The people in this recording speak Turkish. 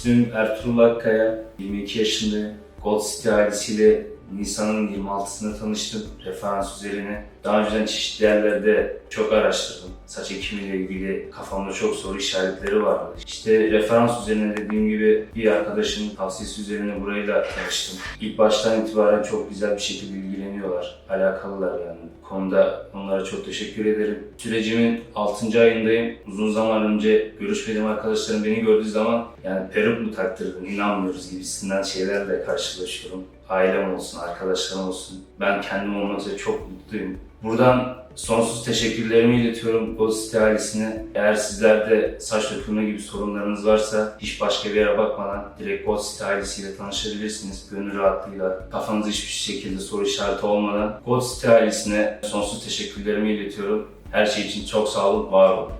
İsmim Ertuğrul Akkaya. 22 yaşındayım. Gold City ailesiyle Nisan'ın 26'sında tanıştım referans üzerine. Daha önceden çeşitli yerlerde çok araştırdım. Saç ekimiyle ilgili kafamda çok soru işaretleri vardı. İşte referans üzerine dediğim gibi bir arkadaşımın tavsiyesi üzerine burayla tanıştım. İlk baştan itibaren çok güzel bir şekilde ilgileniyorlar. Alakalılar yani. Bu konuda onlara çok teşekkür ederim. Sürecimin 6. ayındayım. Uzun zaman önce görüşmediğim arkadaşlarım beni gördüğü zaman yani peruk mu taktırdın inanmıyoruz gibisinden şeylerle karşılaşıyorum. Ailem olsun, arkadaşlarım olsun. Ben kendim olmak üzere çok mutluyum. Buradan sonsuz teşekkürlerimi iletiyorum City ailesine. Eğer sizlerde saç dökülme gibi sorunlarınız varsa hiç başka bir yere bakmadan direkt City ailesiyle tanışabilirsiniz. Gönül rahatlığıyla, kafanızda hiçbir şekilde soru işareti olmadan City ailesine sonsuz teşekkürlerimi iletiyorum. Her şey için çok sağ olun, var olun.